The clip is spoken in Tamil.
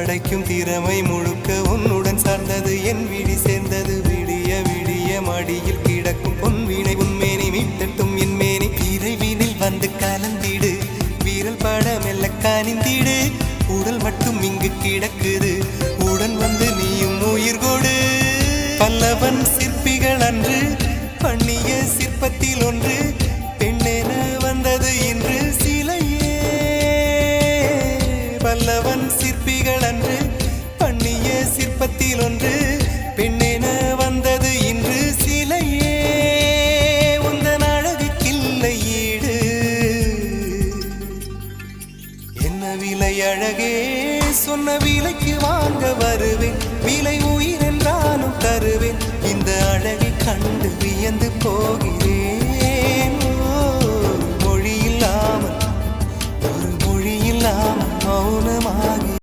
படைக்கும் திறமை முழுக்க உன்னுடன் சார்ந்தது. என் விழி சேர்ந்தது விடிய விடிய மடியில் கிடக்கும் பொன் வீணை. உன்மேனி மீட்டட்டும் என் மேனி. இறைவினில் வந்து கலந்திடு. வீரல் பட மெல்ல காணிந்திடு உடல் மட்டும் இங்கு கிடக்குது. உடன் வந்து நீயும் உயிர் கொடு. பல்லவன் சிற்பிகள் அன்று பண்ணிய சிற்பத்தில் ஒன்று. பல்லவன் சிற்பிகள் அன்று பண்ணிய சிற்பத்தில் ஒன்று பெண்ணென வந்தது இன்று சிலையே. உந்தன் அழகுக்கில்லை ஈடு என்ன விலை அழகே சொன்ன விலைக்கு வாங்க வருவேன். விலை உயிர் என்றாலும் தருவேன். இந்த அழகை கண்டு வியந்து போகிறேன். phone